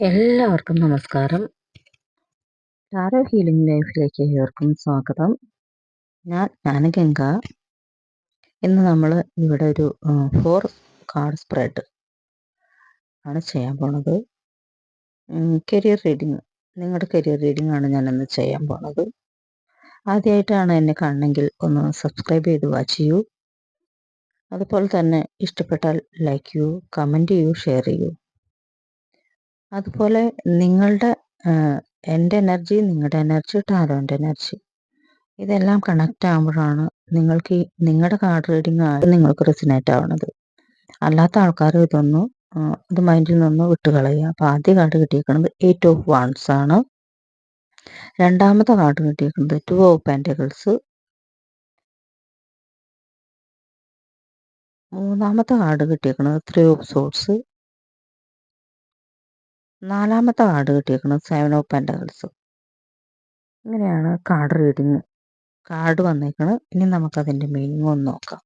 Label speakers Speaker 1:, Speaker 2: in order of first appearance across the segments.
Speaker 1: എല്ലാവർക്കും നമസ്കാരം. Tarot healing ലൈഫിലേക്ക് ഏവർക്കും സ്വാഗതം. ഞാൻ ജ്ഞാനഗംഗ. ഇന്ന് നമ്മൾ ഇവിടെ ഒരു ഫോർ കാർഡ് സ്പ്രെഡ് ആണ് ചെയ്യാൻ പോണത്. കരിയർ റീഡിങ് നിങ്ങളുടെ കരിയർ റീഡിംഗ് ആണ് ഞാൻ ഇന്ന് ചെയ്യാൻ പോണത്. ആദ്യമായിട്ടാണ് എന്നെ കാണണമെങ്കിൽ ഒന്ന് സബ്സ്ക്രൈബ് ചെയ്ത് വാച്ച് ചെയ്യൂ. അതുപോലെ തന്നെ ഇഷ്ടപ്പെട്ടാൽ ലൈക്ക് ചെയ്യൂ കമന്റ് ചെയ്യൂ ഷെയർ ചെയ്യൂ. അതുപോലെ നിങ്ങളുടെ എന്റെ എനർജി നിങ്ങളുടെ എനർജി ടാരോന്റെ എനർജി ഇതെല്ലാം കണക്റ്റ് ആകുമ്പോഴാണ് നിങ്ങൾക്ക് നിങ്ങളുടെ കാർഡ് റീഡിംഗ് നിങ്ങൾക്ക് റെസിനേറ്റ് ആവുന്നത് അല്ലാത്ത ആൾക്കാർ ഇതൊന്നും ഇത് മൈൻഡിൽ നിന്ന് വിട്ടുകളയുക. അപ്പോൾ ആദ്യ കാർഡ് കിട്ടിയിരിക്കുന്നത് എയ്റ്റ് ഓഫ് വൺസ് ആണ്. രണ്ടാമത്തെ കാർഡ് കിട്ടിയിരിക്കുന്നത് ടു ഓഫ് പെന്റക്കിൾസ് മൂന്നാമത്തെ കാർഡ് കിട്ടിയിരിക്കുന്നത് ത്രീ ഓഫ് സോട്സ് നാലാമത്തെ കാർഡ് കിട്ടിയേക്കുന്നത് സെവൻ ഓഫ് പെൻഡകൾസ് ഇങ്ങനെയാണ് കാർഡ് റീഡിങ് കാർഡ് വന്നേക്കുന്നത് ഇനി നമുക്കതിന്റെ മീനിങ് ഒന്ന് നോക്കാം.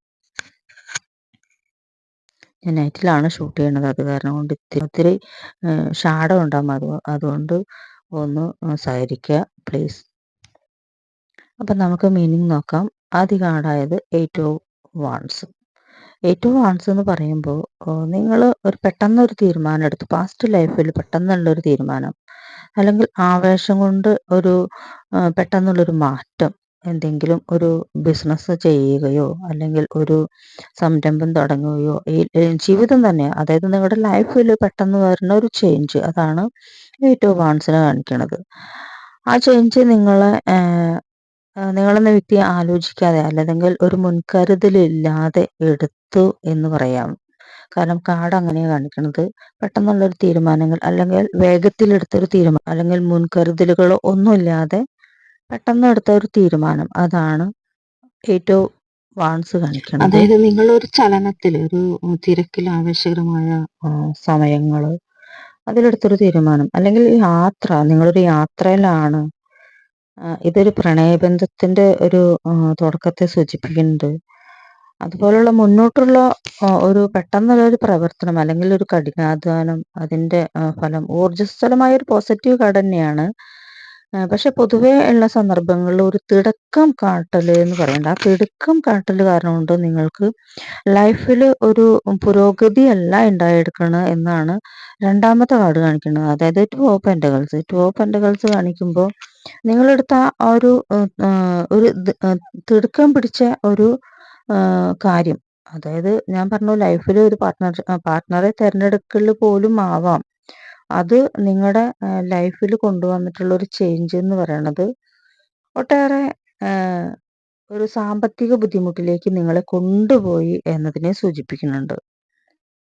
Speaker 1: ഞാൻ നൈറ്റിലാണ് ഷൂട്ട് ചെയ്യണത്. അത് കാരണം കൊണ്ട് ഇത്തിരി ഒത്തിരി ഷാഡോ ഉണ്ടാകും അത് അതുകൊണ്ട് ഒന്ന് സഹകരിക്കുക പ്ലീസ് അപ്പം നമുക്ക് മീനിങ് നോക്കാം. ആദ്യ കാർഡായത് എയ്റ്റ് ഓഫ് വൺസ് ഏറ്റവും എന്ന് പറയുമ്പോൾ നിങ്ങൾ ഒരു പെട്ടെന്നൊരു തീരുമാനം എടുത്തു പാസ്റ്റ് ലൈഫിൽ പെട്ടെന്നുള്ള ഒരു തീരുമാനം അല്ലെങ്കിൽ ആവേശം കൊണ്ട് ഒരു പെട്ടെന്നുള്ളൊരു മാറ്റം എന്തെങ്കിലും ഒരു ബിസിനസ് ചെയ്യുകയോ അല്ലെങ്കിൽ ഒരു സംരംഭം തുടങ്ങുകയോ ഈ ജീവിതം തന്നെ അതായത് നിങ്ങളുടെ ലൈഫിൽ പെട്ടെന്ന് വരുന്ന ഒരു ചേഞ്ച് അതാണ് ഏറ്റവും വാൺസിനെ കാണിക്കുന്നത് ആ ചേഞ്ച് നിങ്ങളെ നിങ്ങളെന്ന വ്യക്തി ആലോചിക്കാതെ അല്ലെങ്കിൽ ഒരു മുൻകരുതലില്ലാതെ എടുത്തു എന്ന് പറയാം. കാരണം കാർഡ് അങ്ങനെയാണ് കാണിക്കുന്നത് പെട്ടെന്നുള്ളൊരു തീരുമാനങ്ങൾ അല്ലെങ്കിൽ വേഗത്തിലെടുത്തൊരു തീരുമാനം അല്ലെങ്കിൽ മുൻകരുതലുകളോ ഒന്നുമില്ലാതെ പെട്ടെന്ന് എടുത്ത ഒരു തീരുമാനം അതാണ് ഏറ്റവും വാൺസ് കാണിക്കുന്നത് അതായത് ഒരു ചലനത്തിൽ ഒരു തിരക്കിൽ ആവേശകരമായ സമയങ്ങൾ അതിലെടുത്തൊരു തീരുമാനം അല്ലെങ്കിൽ യാത്ര നിങ്ങളൊരു യാത്രയിലാണ് ഇതൊരു പ്രണയബന്ധത്തിന്റെ ഒരു തുടക്കത്തെ സൂചിപ്പിക്കുന്നുണ്ട്. അതുപോലുള്ള മുന്നോട്ടുള്ള ഒരു പെട്ടെന്നുള്ള ഒരു പ്രവർത്തനം അല്ലെങ്കിൽ ഒരു കഠിനാധ്വാനം അതിന്റെ ഫലം ഊർജസ്വലമായ ഒരു പോസിറ്റീവ് തന്നെയാണ് പക്ഷെ പൊതുവേ ഉള്ള സന്ദർഭങ്ങളിൽ ഒരു തിടക്കം കാട്ടൽ എന്ന് പറയണ്ട. ആ തിടുക്കം കാട്ടൽ കാരണം കൊണ്ട് നിങ്ങൾക്ക് ലൈഫിൽ ഒരു പുരോഗതി അല്ല ഉണ്ടായെടുക്കണം എന്നാണ് രണ്ടാമത്തെ കാർഡ് കാണിക്കുന്നത്. അതായത് two of pentacles two of pentacles കാണിക്കുമ്പോൾ നിങ്ങളെടുത്ത ആ ഒരു ഒരു തിടുക്കം പിടിച്ച ഒരു കാര്യം. അതായത് ഞാൻ പറഞ്ഞു ലൈഫിൽ ഒരു പാർട്ട്ണർ പാർട്ണറെ തിരഞ്ഞെടുക്കൽ പോലും ആവാം. അത് നിങ്ങളുടെ ലൈഫിൽ കൊണ്ടുവന്നിട്ടുള്ള ഒരു ചേഞ്ച് എന്ന് പറയണത് ഒട്ടേറെ ഒരു സാമ്പത്തിക ബുദ്ധിമുട്ടിലേക്ക് നിങ്ങളെ കൊണ്ടുപോയി എന്നതിനെ സൂചിപ്പിക്കുന്നുണ്ട്.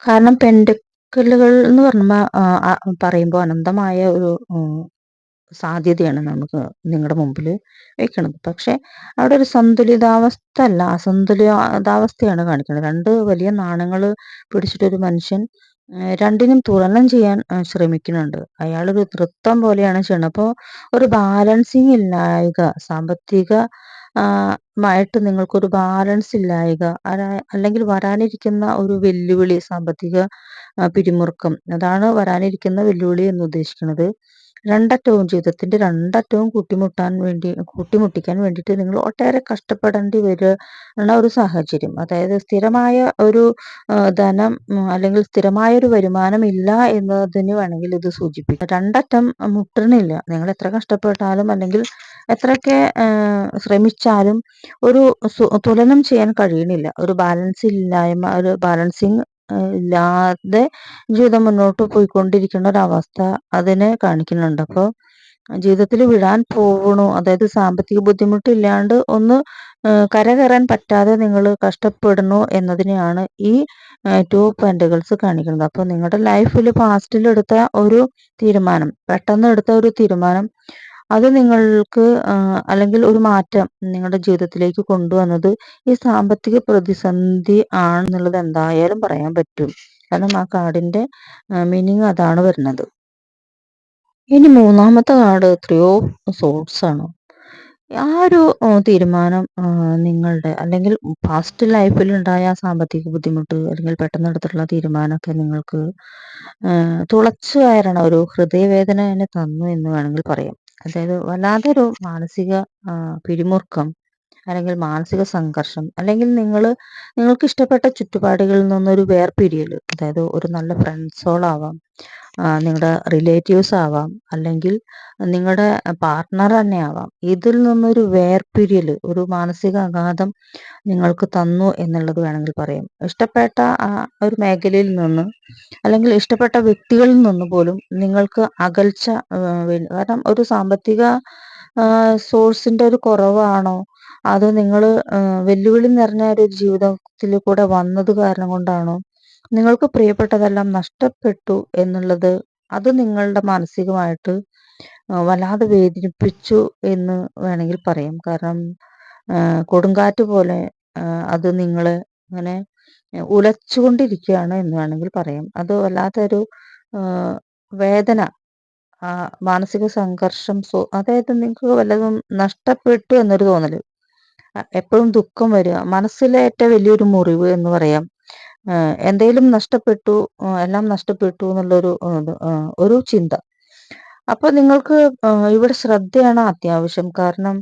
Speaker 1: കാരണം പെൻഡക്കലുകൾ എന്ന് പറയുമ്പോൾ പറയുമ്പോൾ അനന്തമായ ഒരു സാധ്യതയാണ് നമുക്ക് നിങ്ങളുടെ മുമ്പിൽ വെക്കുന്നത് പക്ഷെ അവിടെ ഒരു സന്തുലിതാവസ്ഥ അല്ല. അസന്തുലിതാവസ്ഥയാണ് കാണിക്കുന്നത് രണ്ട് വലിയ നാണങ്ങൾ പിടിച്ചിട്ടൊരു മനുഷ്യൻ രണ്ടിനും തുലനം ചെയ്യാൻ ശ്രമിക്കുന്നുണ്ട്. അയാൾ ഒരു നൃത്തം പോലെയാണ് ചെയ്യണത് അപ്പോൾ ഒരു ബാലൻസിങ് ഇല്ലായ്ക സാമ്പത്തിക മായിട്ട് നിങ്ങൾക്കൊരു ബാലൻസ് ഇല്ലായ്ക അല്ലെങ്കിൽ വരാനിരിക്കുന്ന ഒരു വെല്ലുവിളി സാമ്പത്തിക പിരിമുറുക്കം അതാണ് വരാനിരിക്കുന്ന വെല്ലുവിളി എന്ന് ഉദ്ദേശിക്കുന്നത്. രണ്ടറ്റവും ജീവിതത്തിന്റെ രണ്ടറ്റവും കൂട്ടിമുട്ടാൻ വേണ്ടി കൂട്ടിമുട്ടിക്കാൻ വേണ്ടിയിട്ട് നിങ്ങൾ ഒട്ടേറെ കഷ്ടപ്പെടേണ്ടി വരുന്ന ഒരു സാഹചര്യം. അതായത് സ്ഥിരമായ ഒരു ധനം അല്ലെങ്കിൽ സ്ഥിരമായ ഒരു വരുമാനം ഇല്ല എന്നതിന് വേണമെങ്കിൽ ഇത് സൂചിപ്പിക്കും. രണ്ടറ്റം മുട്ടണില്ല. നിങ്ങൾ എത്ര കഷ്ടപ്പെട്ടാലും അല്ലെങ്കിൽ എത്രയൊക്കെ ശ്രമിച്ചാലും ഒരു തുലനം ചെയ്യാൻ കഴിയണില്ല ഒരു ബാലൻസ് ഇല്ലായ്മ ഒരു ബാലൻസിങ് ഇല്ലാതെ ജീവിതം മുന്നോട്ട് പോയിക്കൊണ്ടിരിക്കുന്ന ഒരവസ്ഥ അതിനെ കാണിക്കുന്നുണ്ട്. അപ്പോൾ ജീവിതത്തിൽ വിടാൻ പോകണു അതായത് സാമ്പത്തിക ബുദ്ധിമുട്ടില്ലാണ്ട് ഒന്ന് കരകയറാൻ പറ്റാതെ നിങ്ങൾ കഷ്ടപ്പെടുന്നു എന്നതിനെയാണ് ഈ ടു പെൻഡുകൾസ് കാണിക്കുന്നത്. അപ്പോൾ നിങ്ങളുടെ ലൈഫിൽ പാസ്റ്റിൽ എടുത്ത ഒരു തീരുമാനം പെട്ടെന്ന് എടുത്ത ഒരു തീരുമാനം അത് നിങ്ങൾക്ക് അല്ലെങ്കിൽ ഒരു മാറ്റം നിങ്ങളുടെ ജീവിതത്തിലേക്ക് കൊണ്ടുവന്നത് ഈ സാമ്പത്തിക പ്രതിസന്ധി ആണെന്നുള്ളത് എന്തായാലും പറയാൻ പറ്റും. കാരണം ആ കാർഡിന്റെ മീനിങ് അതാണ് വരുന്നത്. ഇനി മൂന്നാമത്തെ കാർഡ് ത്രീ ഓഫ് ആണ്. ആ ഒരു തീരുമാനം നിങ്ങളുടെ അല്ലെങ്കിൽ പാസ്റ്റ് ലൈഫിൽ ഉണ്ടായ സാമ്പത്തിക ബുദ്ധിമുട്ട് അല്ലെങ്കിൽ പെട്ടെന്ന് എടുത്തിട്ടുള്ള തീരുമാനമൊക്കെ നിങ്ങൾക്ക് തുളച്ചു കയറണ ഒരു ഹൃദയവേദന തന്നെ തന്നു എന്ന് വേണമെങ്കിൽ പറയാം. അതായത് വല്ലാതൊരു മാനസിക പിരിമുറുക്കം അല്ലെങ്കിൽ മാനസിക സംഘർഷം അല്ലെങ്കിൽ നിങ്ങൾ നിങ്ങൾക്ക് ഇഷ്ടപ്പെട്ട ചുറ്റുപാടുകളിൽ നിന്നൊരു വേർപിരിയൽ അതായത് ഒരു നല്ല ഫ്രണ്ട്സോളാവാം നിങ്ങളുടെ റിലേറ്റീവ്സ് ആവാം അല്ലെങ്കിൽ നിങ്ങളുടെ പാർട്ട്ണർ തന്നെ ആവാം ഇതിൽ നിന്നൊരു വേർപിരിയൽ ഒരു മാനസിക ആഘാതം നിങ്ങൾക്ക് തന്നു എന്നുള്ളത് വേണമെങ്കിൽ പറയാം. ഇഷ്ടപ്പെട്ട ആ ഒരു മേഖലയിൽ നിന്ന് അല്ലെങ്കിൽ ഇഷ്ടപ്പെട്ട വ്യക്തികളിൽ നിന്ന് പോലും നിങ്ങൾക്ക് അകൽച്ച കാരണം ഒരു സാമ്പത്തിക സോഴ്സിന്റെ ഒരു കുറവാണോ അത് നിങ്ങൾ വെല്ലുവിളി നിറഞ്ഞ ഒരു ജീവിതത്തിൽ കൂടെ വന്നത് കാരണം കൊണ്ടാണോ? നിങ്ങൾക്ക് പ്രിയപ്പെട്ടതെല്ലാം നഷ്ടപ്പെട്ടു എന്നുള്ളത് അത് നിങ്ങളുടെ മാനസികമായിട്ട് വല്ലാതെ വേദനിപ്പിച്ചു എന്ന് വേണമെങ്കിൽ പറയാം. കാരണം കൊടുങ്കാറ്റ് പോലെ അത് നിങ്ങളെ ഇങ്ങനെ ഉലച്ചുകൊണ്ടിരിക്കുകയാണ് എന്ന് വേണമെങ്കിൽ പറയാം. അത് വല്ലാത്തൊരു വേദന മാനസിക സംഘർഷം സോ അതായത് നിങ്ങൾക്ക് വല്ലതും നഷ്ടപ്പെട്ടു എന്നൊരു തോന്നൽ എപ്പോഴും ദുഃഖം വരിക. ഏറ്റവും വലിയൊരു മുറിവ് എന്ന് പറയാം. എന്തെങ്കിലും നഷ്ടപ്പെട്ടു എല്ലാം നഷ്ടപ്പെട്ടു എന്നുള്ളൊരു ഒരു ചിന്ത. അപ്പൊ നിങ്ങൾക്ക് ഇവിടെ ശ്രദ്ധയാണ് അത്യാവശ്യം. കാരണം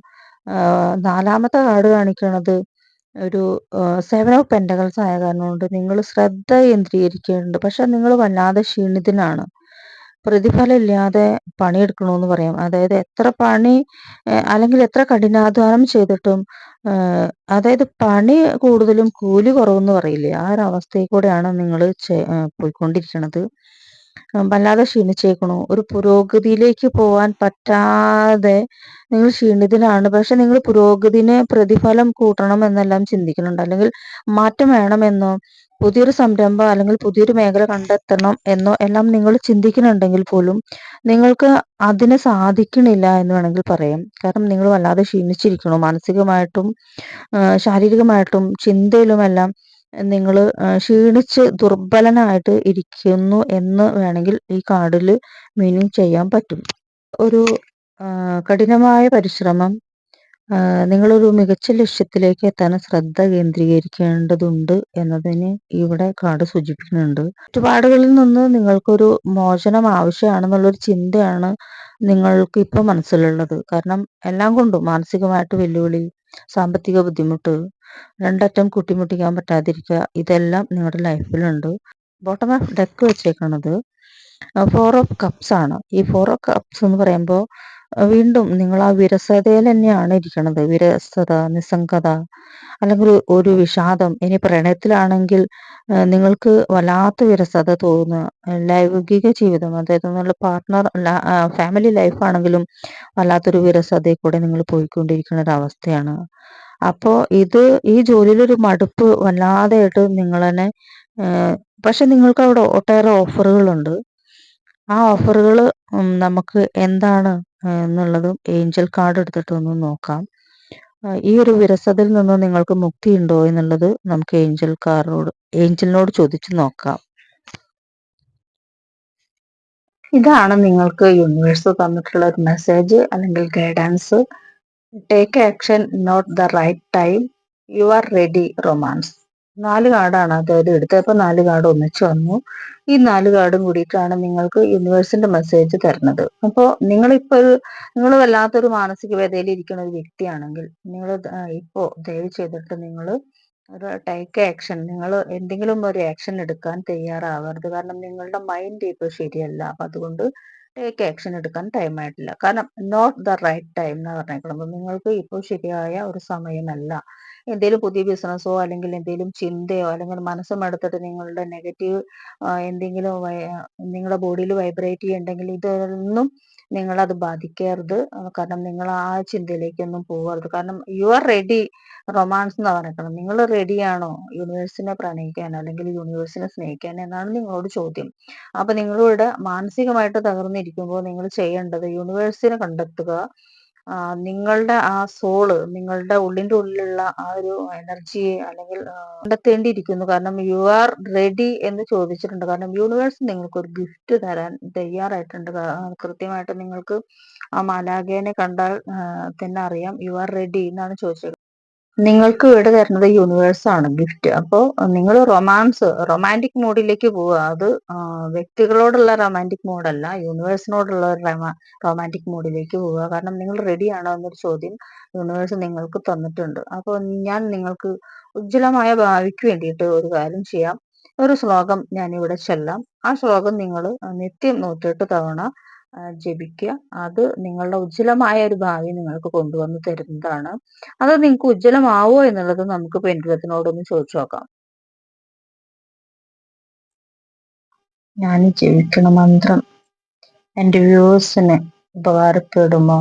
Speaker 1: നാലാമത്തെ കാർഡ് കാണിക്കണത് ഒരു സെവൻ ഓഫ് പെന്റകൾസ് ആയ കാരണം കൊണ്ട് നിങ്ങൾ ശ്രദ്ധ കേന്ദ്രീകരിക്കുന്നുണ്ട് പക്ഷെ നിങ്ങൾ വല്ലാതെ ക്ഷീണിതനാണ്. പ്രതിഫലം ഇല്ലാതെ പണിയെടുക്കണമെന്ന് പറയാം. അതായത് എത്ര പണി അല്ലെങ്കിൽ എത്ര കഠിനാധ്വാനം ചെയ്തിട്ടും അതായത് പണി കൂടുതലും കൂലി കുറവെന്ന് പറയില്ലേ? ആ ഒരു അവസ്ഥയിൽ കൂടെയാണ് നിങ്ങൾ പോയിക്കൊണ്ടിരിക്കുന്നത് വല്ലാതെ ക്ഷീണിച്ചേക്കണു. ഒരു പുരോഗതിയിലേക്ക് പോവാൻ പറ്റാതെ നിങ്ങൾ ക്ഷീണിതനാണ്. പക്ഷെ നിങ്ങൾ പുരോഗതിനെ പ്രതിഫലം കൂട്ടണം എന്നെല്ലാം ചിന്തിക്കുന്നുണ്ട്. അല്ലെങ്കിൽ മാറ്റം വേണമെന്നോ പുതിയൊരു സംരംഭം അല്ലെങ്കിൽ പുതിയൊരു മേഖല കണ്ടെത്തണം എന്നോ എല്ലാം നിങ്ങൾ ചിന്തിക്കുന്നുണ്ടെങ്കിൽ പോലും നിങ്ങൾക്ക് അതിന് സാധിക്കണില്ല എന്ന് വേണമെങ്കിൽ പറയാം. കാരണം നിങ്ങൾ വല്ലാതെ ക്ഷീണിച്ചിരിക്കണു മാനസികമായിട്ടും ശാരീരികമായിട്ടും ചിന്തയിലുമെല്ലാം നിങ്ങൾ ക്ഷീണിച്ച് ദുർബലനായിട്ട് ഇരിക്കുന്നു എന്ന് വേണമെങ്കിൽ ഈ കാർഡിൽ മീനിങ് ചെയ്യാൻ പറ്റും. ഒരു കഠിനമായ പരിശ്രമം നിങ്ങളൊരു മികച്ച ലക്ഷ്യത്തിലേക്ക് എത്താൻ ശ്രദ്ധ കേന്ദ്രീകരിക്കേണ്ടതുണ്ട് എന്നതിന് ഇവിടെ കാർഡ് സൂചിപ്പിക്കുന്നുണ്ട്. ചുറ്റുപാടുകളിൽ നിന്ന് നിങ്ങൾക്കൊരു മോചനം ആവശ്യമാണെന്നുള്ളൊരു ചിന്തയാണ് നിങ്ങൾക്ക് ഇപ്പൊ മനസ്സിലുള്ളത്. കാരണം എല്ലാം കൊണ്ടും മാനസികമായിട്ട് വെല്ലുവിളി സാമ്പത്തിക ബുദ്ധിമുട്ട് രണ്ടറ്റം കുട്ടിമുട്ടിക്കാൻ പറ്റാതിരിക്കുക ഇതെല്ലാം നിങ്ങളുടെ ലൈഫിലുണ്ട്. ബോട്ടം ഓഫ് ഡെക്ക് വെച്ചേക്കുന്നത് ഫോർ ഓഫ് കപ്സ് ആണ് ഈ ഫോർ ഓഫ് കപ്സ് എന്ന് പറയുമ്പോൾ വീണ്ടും നിങ്ങൾ ആ വിരസതയിൽ തന്നെയാണ് ഇരിക്കുന്നത് വിരസത നിസ്സംഗത അല്ലെങ്കിൽ ഒരു വിഷാദം ഇനി പ്രണയത്തിലാണെങ്കിൽ നിങ്ങൾക്ക് വല്ലാത്ത വിരസത തോന്നുക ലൈംഗിക ജീവിതം അതായത് നിങ്ങളുടെ പാർട്ട്ണർ ഫാമിലി ലൈഫാണെങ്കിലും വല്ലാത്തൊരു വിരസതയിൽ കൂടെ നിങ്ങൾ പോയിക്കൊണ്ടിരിക്കുന്ന ഒരു അവസ്ഥയാണ്. അപ്പോൾ ഇത് ഈ ജോലിയിലൊരു മടുപ്പ് വല്ലാതെയായിട്ട് നിങ്ങളെന്നെ പക്ഷെ നിങ്ങൾക്ക് അവിടെ ഒട്ടേറെ ഓഫറുകളുണ്ട് ആ ഓഫറുകൾ നമുക്ക് എന്താണ് എന്നുള്ളതും ഏഞ്ചൽ കാർഡ് എടുത്തിട്ട് ഒന്ന് നോക്കാം. ഈ ഒരു വിരസതയിൽ നിന്ന് നിങ്ങൾക്ക് മുക്തി ഉണ്ടോ എന്നുള്ളത് നമുക്ക് ഏഞ്ചൽ കാർഡോട് ഏഞ്ചലിനോട് ചോദിച്ചു നോക്കാം. ഇതാണ് നിങ്ങൾക്ക് യൂണിവേഴ്സ് തന്നിട്ടുള്ള ഒരു മെസ്സേജ് അല്ലെങ്കിൽ guidance take action not the right time you are ready romance നാല് കാർഡാണ് അതായത് എടുത്തപ്പോൾ നാല് കാർഡ് ഒന്നിച്ച് വന്നു. ഈ നാല് കാർഡും കൂടിയിട്ടാണ് നിങ്ങൾക്ക് യൂണിവേഴ്സിന്റെ മെസ്സേജ് തരുന്നത്. അപ്പോൾ നിങ്ങളിപ്പോൾ ഒരു നിങ്ങൾ വല്ലാത്തൊരു മാനസിക വ്യതയിൽ ഇരിക്കുന്ന ഒരു വ്യക്തിയാണെങ്കിൽ നിങ്ങൾ ഇപ്പോൾ ദയവ് ചെയ്തിട്ട് നിങ്ങൾ ഒരു ടേക്ക് ആക്ഷൻ നിങ്ങൾ എന്തെങ്കിലും ഒരു ആക്ഷൻ എടുക്കാൻ തയ്യാറാവരുത്. കാരണം നിങ്ങളുടെ മൈൻഡ് ഇപ്പോൾ ശരിയല്ല. അപ്പം അതുകൊണ്ട് ടേക്ക് ആക്ഷൻ എടുക്കാൻ ടൈം ആയിട്ടില്ല. കാരണം നോട്ട് ദ റൈറ്റ് ടൈം എന്ന് പറഞ്ഞേക്കണം നിങ്ങൾക്ക് ഇപ്പോൾ ശരിയായ ഒരു സമയമല്ല. എന്തെങ്കിലും പുതിയ ബിസിനസ്സോ അല്ലെങ്കിൽ എന്തെങ്കിലും ചിന്തയോ അല്ലെങ്കിൽ മനസ്സ് മടുത്തിട്ട് നിങ്ങളുടെ നെഗറ്റീവ് എന്തെങ്കിലും നിങ്ങളുടെ ബോഡിയിൽ വൈബ്രേറ്റ് ചെയ്യുന്നുണ്ടെങ്കിൽ ഇതൊന്നും നിങ്ങളത് ബാധിക്കരുത്. കാരണം നിങ്ങൾ ആ ചിന്തയിലേക്കൊന്നും പോകരുത്. കാരണം യു ആർ റെഡി റൊമാൻസ് എന്ന് പറഞ്ഞിട്ടുണ്ട് നിങ്ങൾ റെഡിയാണോ യൂണിവേഴ്സിനെ പ്രണയിക്കാൻ അല്ലെങ്കിൽ യൂണിവേഴ്സിനെ സ്നേഹിക്കാൻ എന്നാണ് നിങ്ങളോട് ചോദ്യം. അപ്പൊ നിങ്ങളിവിടെ മാനസികമായിട്ട് തകർന്നിരിക്കുമ്പോൾ നിങ്ങൾ ചെയ്യേണ്ടത് യൂണിവേഴ്സിനെ കണ്ടെത്തുക. നിങ്ങളുടെ ആ സോൾ നിങ്ങളുടെ ഉള്ളിന്റെ ഉള്ളിലുള്ള ആ ഒരു എനർജിയെ അല്ലെങ്കിൽ കണ്ടെത്തേണ്ടിയിരിക്കുന്നു. കാരണം യു ആർ റെഡി എന്ന് ചോദിച്ചിട്ടുണ്ട്. കാരണം യൂണിവേഴ്സ് നിങ്ങൾക്ക് ഒരു ഗിഫ്റ്റ് തരാൻ തയ്യാറായിട്ടുണ്ട്. കൃത്യമായിട്ട് നിങ്ങൾക്ക് ആ മാലാഖേനെ കണ്ടാൽ തന്നെ അറിയാം. യു ആർ റെഡി എന്നാണ് ചോദിച്ചത്. നിങ്ങൾക്ക് വീട് തരുന്നത് യൂണിവേഴ്സ് ആണ് ഗിഫ്റ്റ് അപ്പോൾ നിങ്ങൾ റൊമാൻസ് റൊമാന്റിക് മൂഡിലേക്ക് പോവുക. അത് വ്യക്തികളോടുള്ള റൊമാന്റിക് മൂഡല്ല യൂണിവേഴ്സിനോടുള്ള റൊമാന്റിക് മൂഡിലേക്ക് പോവുക. കാരണം നിങ്ങൾ റെഡി ആണോ എന്നൊരു ചോദ്യം യൂണിവേഴ്സ് നിങ്ങൾക്ക് തന്നിട്ടുണ്ട്. അപ്പോൾ ഞാൻ നിങ്ങൾക്ക് ഉജ്ജ്വലമായ ഭാവിക്ക് വേണ്ടിയിട്ട് ഒരു കാര്യം ചെയ്യാം. ഒരു ശ്ലോകം ഞാനിവിടെ ചെല്ലാം. ആ ശ്ലോകം നിങ്ങൾ നിത്യം നൂറ്റെട്ട് തവണ ജപിക്കുക. അത് നിങ്ങളുടെ ഉജ്ജ്വലമായ ഒരു ഭാവി നിങ്ങൾക്ക് കൊണ്ടുവന്ന് തരുന്നതാണ്. അത് നിങ്ങൾക്ക് ഉജ്ജ്വലമാവോ എന്നുള്ളത് നമുക്ക് പെൻഡുലത്തിനോടൊന്ന് ചോദിച്ചു നോക്കാം. ഞാൻ ജപിക്കണ മന്ത്രം. എന്റെ വ്യൂസിന് ഉപകാരപ്പെടുമോ?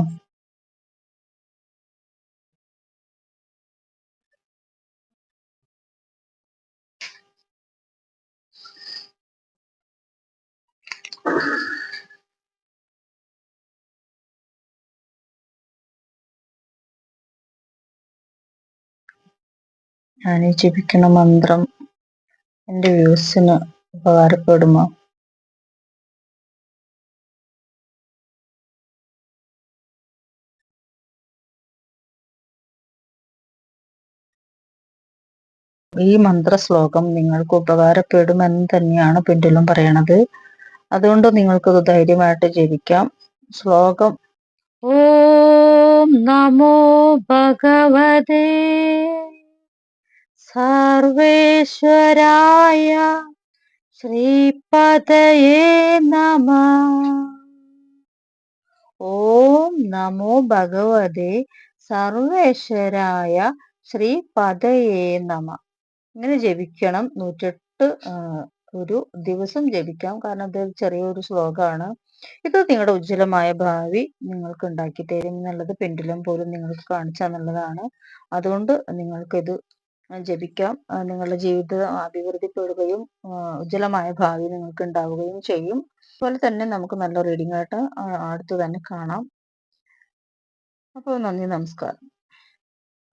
Speaker 1: ഞാൻ ജപിക്കുന്ന മന്ത്രം എന്റെ വ്യൂസിന് ഉപകാരപ്പെടുമോ? ഈ മന്ത്ര ശ്ലോകം നിങ്ങൾക്ക് ഉപകാരപ്പെടുമെന്ന് തന്നെയാണ് പിന്നിലും പറയണത്. അതുകൊണ്ട് നിങ്ങൾക്കത് ധൈര്യമായിട്ട് ജപിക്കാം. ശ്ലോകം. ഓം നമോ ഭഗവതേ. സർവേശ്വരായ ശ്രീപദയേ നമ. ഓം നമോ ഭഗവതേ സർവേശ്വരായ ശ്രീപദയേ നമ. ഇങ്ങനെ ജപിക്കണം. നൂറ്റെട്ട് ഒരു ദിവസം ജപിക്കാം. കാരണം ഇത് ചെറിയൊരു ശ്ലോകമാണ്. ഇത് നിങ്ങളുടെ ഉജ്ജ്വലമായ ഭാവി നിങ്ങൾക്ക് ഉണ്ടാക്കി തരും എന്നുള്ളത് പെൻഡുലം പോലും നിങ്ങൾക്ക് കാണിച്ചാന്നുള്ളതാണ്. അതുകൊണ്ട് നിങ്ങൾക്കിത് ജപിക്കാം. നിങ്ങളുടെ ജീവിതം അഭിവൃദ്ധിപ്പെടുകയും ഉജ്ജ്വലമായ ഭാവി നിങ്ങൾക്ക് ഉണ്ടാവുകയും ചെയ്യും. അതുപോലെ തന്നെ നമുക്ക് നല്ല റീഡിംഗ് ആയിട്ട് അടുത്ത് തന്നെ കാണാം. അപ്പോൾ നന്ദി നമസ്കാരം.